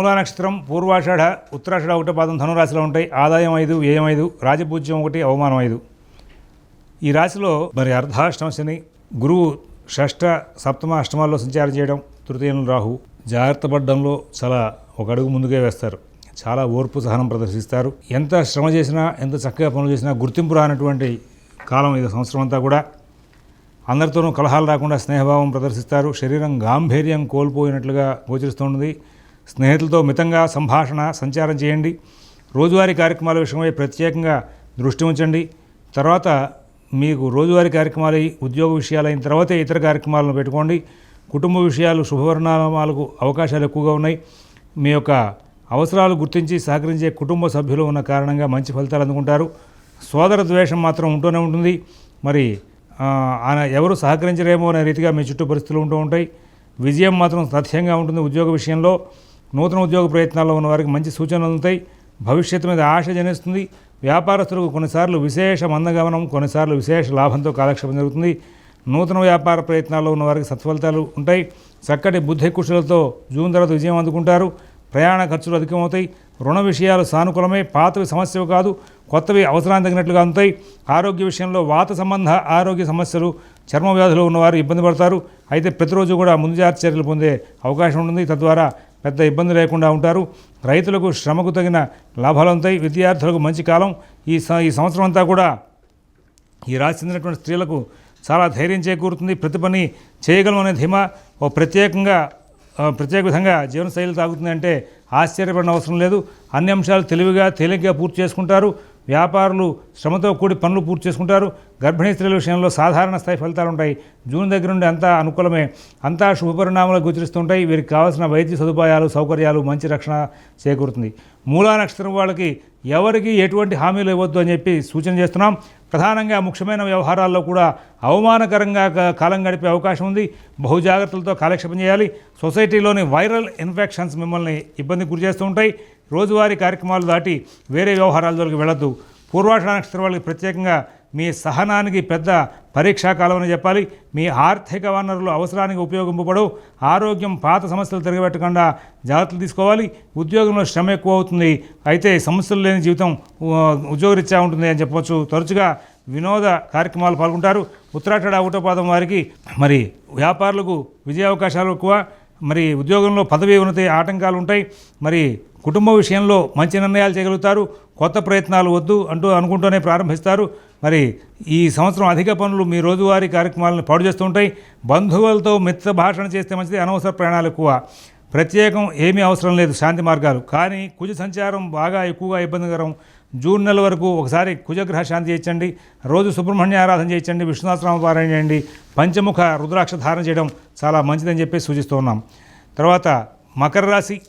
మూలా నక్షత్రం పూర్వాషాఢ ఉత్తరాషాఢ ఒకటి పాదం ధనురాశిలో ఉంటాయి. ఆదాయం ఐదు వ్యయం ఐదు రాజపూజ్యం ఒకటి అవమానం ఐదు. ఈ రాశిలో మరి అర్ధాష్టమ శని గురువు షష్ఠ సప్తమ అష్టమాల్లో సంచారం చేయడం తృతీయంలో రాహు. జాగ్రత్త పడడంలో చాలా ఒక అడుగు ముందుకే వేస్తారు. చాలా ఓర్పు సహనం ప్రదర్శిస్తారు. ఎంత శ్రమ చేసినా ఎంత చక్కగా పనులు చేసినా గుర్తింపు రానటువంటి కాలం ఇది సంవత్సరం అంతా కూడా. అందరితోనూ కలహాలు రాకుండా స్నేహభావం ప్రదర్శిస్తారు. శరీరం గాంభీర్యం కోల్పోయినట్లుగా గోచరిస్తుంది స్నేహితులతో మితంగా సంభాషణ సంచారం చేయండి. రోజువారీ కార్యక్రమాల విషయమై ప్రత్యేకంగా దృష్టి ఉంచండి. తర్వాత మీకు రోజువారీ కార్యక్రమాలు ఉద్యోగ విషయాలు అయిన తర్వాతే ఇతర కార్యక్రమాలను పెట్టుకోండి. కుటుంబ విషయాలు శుభవర్ణామాలకు అవకాశాలు ఎక్కువగా ఉన్నాయి. మీ యొక్క అవసరాలు గుర్తించి సహకరించే కుటుంబ సభ్యులు ఉన్న కారణంగా మంచి ఫలితాలు అందుకుంటారు. సోదర ద్వేషం మాత్రం ఉంటూనే ఉంటుంది. మరి ఆయన ఎవరు సహకరించరేమో అనే రీతిగా మీ చుట్టూ పరిస్థితులు ఉంటూ ఉంటాయి. విజయం మాత్రం తథ్యంగా ఉంటుంది ఉద్యోగ విషయంలో. నూతన ఉద్యోగ ప్రయత్నాల్లో ఉన్న వారికి మంచి సూచనలు అందుతాయి. భవిష్యత్తు మీద ఆశ జనిస్తుంది. వ్యాపారస్తులకు కొన్నిసార్లు విశేష మందగమనం కొన్నిసార్లు విశేష లాభంతో కాలక్షేపం జరుగుతుంది. నూతన వ్యాపార ప్రయత్నాల్లో ఉన్న వారికి సత్ఫలితాలు ఉంటాయి. చక్కటి బుద్ధి కుషులతో జూన్ తర్వాత విజయం అందుకుంటారు. ప్రయాణ ఖర్చులు అధికమవుతాయి. రుణ విషయాలు సానుకూలమే పాతవి సమస్యలు కాదు కొత్తవి అవసరానికి తగినట్లుగా ఉంటాయి ఆరోగ్య విషయంలో వాత సంబంధ ఆరోగ్య సమస్యలు చర్మ వ్యాధులు ఉన్నవారు ఇబ్బంది పడతారు. అయితే ప్రతిరోజు కూడా ముందు జాగ్రత్త చర్యలు పొందే అవకాశం ఉంటుంది. తద్వారా పెద్ద ఇబ్బంది లేకుండా ఉంటారు. రైతులకు శ్రమకు తగిన లాభాలు ఉంటాయి విద్యార్థులకు మంచి కాలం. ఈ స- ఈ సంవత్సరం అంతా కూడా ఈ రాశి చెందినటువంటి స్త్రీలకు చాలా ధైర్యం చేకూరుతుంది. ప్రతి పని చేయగలం అనే ధీమా ఓ ప్రత్యేకంగా ప్రత్యేక విధంగా జీవనశైలి తాగుతుంది అంటే ఆశ్చర్యపడిన అవసరం లేదు. అన్ని అంశాలు తెలివిగా తేలిగ్గా పూర్తి చేసుకుంటారు. వ్యాపారులు శ్రమతో కూడి పనులు పూర్తి చేసుకుంటారు. గర్భిణీ స్త్రీల విషయంలో సాధారణ స్థాయి ఫలితాలు ఉంటాయి జూన్ దగ్గర నుండి అంతా అనుకూలమే. అంతా శుభపరిణామాలు గోచరిస్తుంటాయి వీరికి కావాల్సిన వైద్య సదుపాయాలు సౌకర్యాలు మంచి రక్షణ చేకూరుతుంది. మూలా నక్షత్రం వాళ్ళకి ఎవరికి ఎటువంటి హామీలు ఇవ్వద్దు అని చెప్పి సూచన చేస్తున్నాం. ప్రధానంగా ముఖ్యమైన వ్యవహారాల్లో కూడా అవమానకరంగా కాలం గడిపే అవకాశం ఉంది. బహు జాగ్రత్తలతో కాలక్షేపం చేయాలి. సొసైటీలోని వైరల్ ఇన్ఫెక్షన్స్ మిమ్మల్ని ఇబ్బంది గురి చేస్తూ ఉంటాయి. రోజువారీ కార్యక్రమాలు దాటి వేరే వ్యవహారాల జోలికి వెళ్ళొద్దు. పూర్వాష నక్షత్రం వాళ్ళకి ప్రత్యేకంగా మీ సహనానికి పెద్ద పరీక్షా కాలం అని చెప్పాలి. మీ ఆర్థిక వనరులు అవసరానికి ఉపయోగింపబడవు. ఆరోగ్యం పాత సమస్యలు తిరగబెట్టకుండా జాగ్రత్తలు తీసుకోవాలి. ఉద్యోగంలో శ్రమ ఎక్కువ అవుతుంది. అయితే సమస్యలు లేని జీవితం ఉద్యోగరీత్యా ఉంటుంది అని చెప్పవచ్చు. తరచుగా వినోద కార్యక్రమాలు పాల్గొంటారు. ఉత్తరాఖండ ఊటపాదం వారికి మరి వ్యాపారులకు విజయ అవకాశాలు ఎక్కువ. మరి ఉద్యోగంలో పదవి ఉన్నతి ఆటంకాలు ఉంటాయి. మరి కుటుంబ విషయంలో మంచి నిర్ణయాలు చేయగలుగుతారు. కొత్త ప్రయత్నాలు వద్దు అంటూ అనుకుంటూనే ప్రారంభిస్తారు. మరి ఈ సంవత్సరం అధిక పనులు మీ రోజువారీ కార్యక్రమాలను పాడు చేస్తూ ఉంటాయి. బంధువులతో మిత్ర భాషణ చేస్తే మంచిది అనవసర ప్రయాణాలు ఎక్కువ. ప్రత్యేకం ఏమీ అవసరం లేదు శాంతి మార్గాలు. కానీ కుజ సంచారం బాగా ఎక్కువగా ఇబ్బందికరం. జూన్ నెల వరకు ఒకసారి కుజగ్రహ శాంతి చేయించండి. రోజు సుబ్రహ్మణ్య ఆరాధన చేయించండి విష్ణునాథరామ పారాయణ చేయండి. పంచముఖ రుద్రాక్ష ధారణ చేయడం చాలా మంచిదని చెప్పి సూచిస్తూ ఉన్నాం. తర్వాత మకర రాశి